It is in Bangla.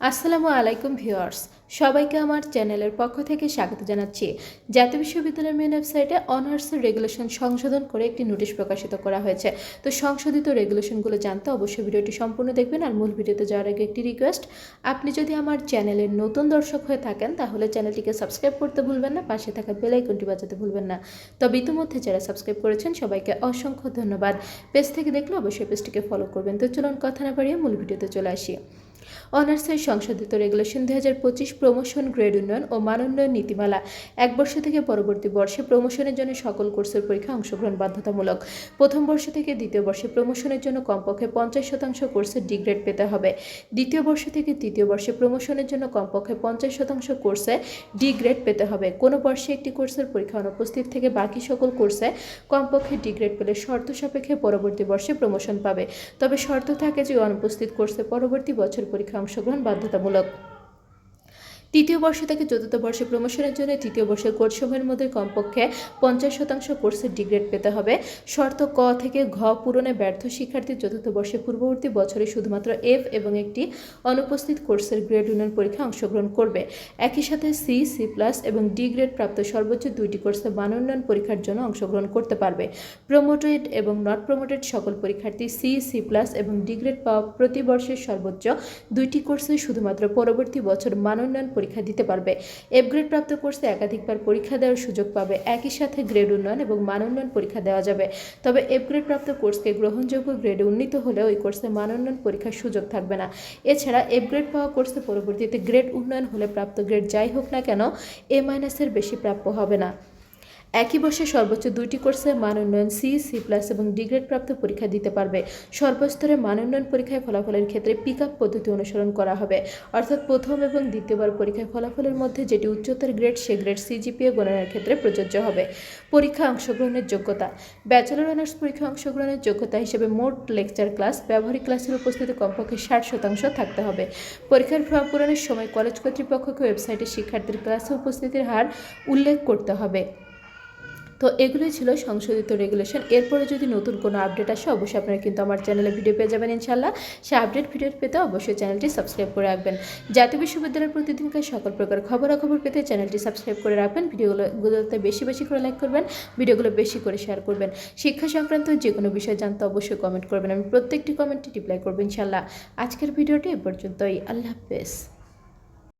আসসালামু আলাইকুম ভিউয়ার্স, সবাইকে আমার চ্যানেলের পক্ষ থেকে স্বাগত জানাচ্ছি। জাতীয় বিশ্ববিদ্যালয়ের মেন ওয়েবসাইটে অনার্সের রেগুলেশন সংশোধন করে একটি নোটিশ প্রকাশিত করা হয়েছে। তো সংশোধিত রেগুলেশনগুলো জানতে অবশ্যই ভিডিওটি সম্পূর্ণ দেখবেন আর মূল ভিডিওতে যাওয়ার আগে একটি রিকোয়েস্ট, আপনি যদি আমার চ্যানেলের নতুন দর্শক হয়ে থাকেন তাহলে চ্যানেলটিকে সাবস্ক্রাইব করতে ভুলবেন না, পাশে থাকা বেল আইকনটি বাজাতে ভুলবেন না। তবে ইতিমধ্যে যারা সাবস্ক্রাইব করেছেন সবাইকে অসংখ্য ধন্যবাদ। পেজ থেকে দেখলে অবশ্যই পেজটিকে ফলো করবেন। তো চলুন কথা না বাড়িয়ে মূল ভিডিওতে চলে আসি। অনার্সের সংশোধিত রেগুলেশন দুই হাজার পঁচিশ প্রমোশন গ্রেড উন্নয়ন ও মানোন্নয়ন নীতিমালা। এক বর্ষ থেকে পরবর্তী বর্ষে প্রমোশনের জন্য সকল কোর্সের পরীক্ষা অংশগ্রহণ বাধ্যতামূলক। প্রথম বর্ষ থেকে দ্বিতীয় বর্ষে প্রমোশনের জন্য কমপক্ষে পঞ্চাশ শতাংশ কোর্সের ডিগ্রেড পেতে হবে। দ্বিতীয় বর্ষ থেকে তৃতীয় বর্ষে প্রমোশনের জন্য কমপক্ষে পঞ্চাশ শতাংশ কোর্সে ডিগ্রেড পেতে হবে। কোনো বর্ষে একটি কোর্সের পরীক্ষা অনুপস্থিত থেকে বাকি সকল কোর্সে কমপক্ষে ডিগ্রেড পেলে শর্ত সাপেক্ষে পরবর্তী বর্ষে প্রমোশন পাবে। তবে শর্ত থাকে যে অনুপস্থিত কোর্সে পরবর্তী বছর পরীক্ষা অংশগ্রহণ বাধ্যতামূলক। তৃতীয় বর্ষ থেকে চতুর্থ বর্ষে প্রমোশনের জন্য তৃতীয় বর্ষের কোর্সসমূহের মধ্যে কমপক্ষে পঞ্চাশ শতাংশ কোর্সের ডিগ্রেড পেতে হবে। শর্ত ক থেকে ঘ পূরণে ব্যর্থ শিক্ষার্থী চতুর্থ বর্ষে পূর্ববর্তী বছরে শুধুমাত্র এফ এবং একটি অনুপস্থিত কোর্সের গ্রেড উন্নয়ন পরীক্ষা অংশগ্রহণ করবে। একই সাথে সি সি প্লাস এবং ডি গ্রেড প্রাপ্ত সর্বোচ্চ দুইটি কোর্সে মান উন্নয়ন পরীক্ষার জন্য অংশগ্রহণ করতে পারবে। প্রমোটেড এবং নট প্রমোটেড সকল পরীক্ষার্থী সি সি প্লাস এবং ডি গ্রেড পাওয়া প্রতি বর্ষের সর্বোচ্চ দুইটি কোর্সে শুধুমাত্র পরবর্তী বছর মান উন্নয়ন পরীক্ষা দিতে পারবে। এফ গ্রেড প্রাপ্ত কোর্সে একাধিকবার পরীক্ষা দেওয়ার সুযোগ পাবে। একই সাথে গ্রেড উন্নয়ন এবং মান উন্নয়ন পরীক্ষা দেওয়া যাবে। তবে এফ গ্রেড প্রাপ্ত কোর্সকে গ্রহণযোগ্য গ্রেডে উন্নীত হলে ওই কোর্সে মান উন্নয়ন পরীক্ষার সুযোগ থাকবে না। এছাড়া এফ গ্রেড পাওয়া কোর্সে পরবর্তীতে গ্রেড উন্নয়ন হলে প্রাপ্ত গ্রেড যাই হোক না কেন এ মাইনাসের বেশি প্রাপ্য হবে না। একই বর্ষে সর্বোচ্চ দুইটি কোর্সে মান উন্নয়ন সি সি প্লাস এবং ডিগ্রেড প্রাপ্ত পরীক্ষা দিতে পারবে। সর্বস্তরে মান উন্নয়ন পরীক্ষায় ফলাফলের ক্ষেত্রে পিক আপ পদ্ধতি অনুসরণ করা হবে। অর্থাৎ প্রথম এবং দ্বিতীয়বার পরীক্ষায় ফলাফলের মধ্যে যেটি উচ্চতর গ্রেড, সে গ্রেড সিজিপিএ গণনার ক্ষেত্রে প্রযোজ্য হবে। পরীক্ষা অংশগ্রহণের যোগ্যতা। ব্যাচেলর অনার্স পরীক্ষা অংশগ্রহণের যোগ্যতা হিসেবে মোট লেকচার ক্লাস, ব্যবহারিক ক্লাসের উপস্থিতি কমপক্ষে ষাট শতাংশ থাকতে হবে। পরীক্ষার ফর্ম পূরণের সময় কলেজ কর্তৃপক্ষকে ওয়েবসাইটে শিক্ষার্থীর ক্লাসে উপস্থিতির হার উল্লেখ করতে হবে। তো এগুলোই ছিল সংশোধিত রেগুলেশন এরপরে যদি নতুন কোনো আপডেট আসে, অবশ্যই আপনারা কিন্তু আমার চ্যানেলে ভিডিও পেয়ে যাবেন ইনশাল্লাহ সে আপডেট ভিডিও পেতে অবশ্যই চ্যানেলটি সাবস্ক্রাইব করে রাখবেন। জাতীয় বিশ্ববিদ্যালয়ের প্রতিদিনকার সকল প্রকার খবরাখবর পেতে চ্যানেলটি সাবস্ক্রাইব করে রাখবেন। ভিডিওগুলোতে বেশি বেশি করে লাইক করবেন, ভিডিওগুলো বেশি করে শেয়ার করবেন। শিক্ষা সংক্রান্ত যে কোনো বিষয় জানতে অবশ্যই কমেন্ট করবেন। আমি প্রত্যেকটি কমেন্টে রিপ্লাই করব ইনশাল্লাহ আজকের ভিডিওটি এ পর্যন্তই। আল্লাহ হাফেজ।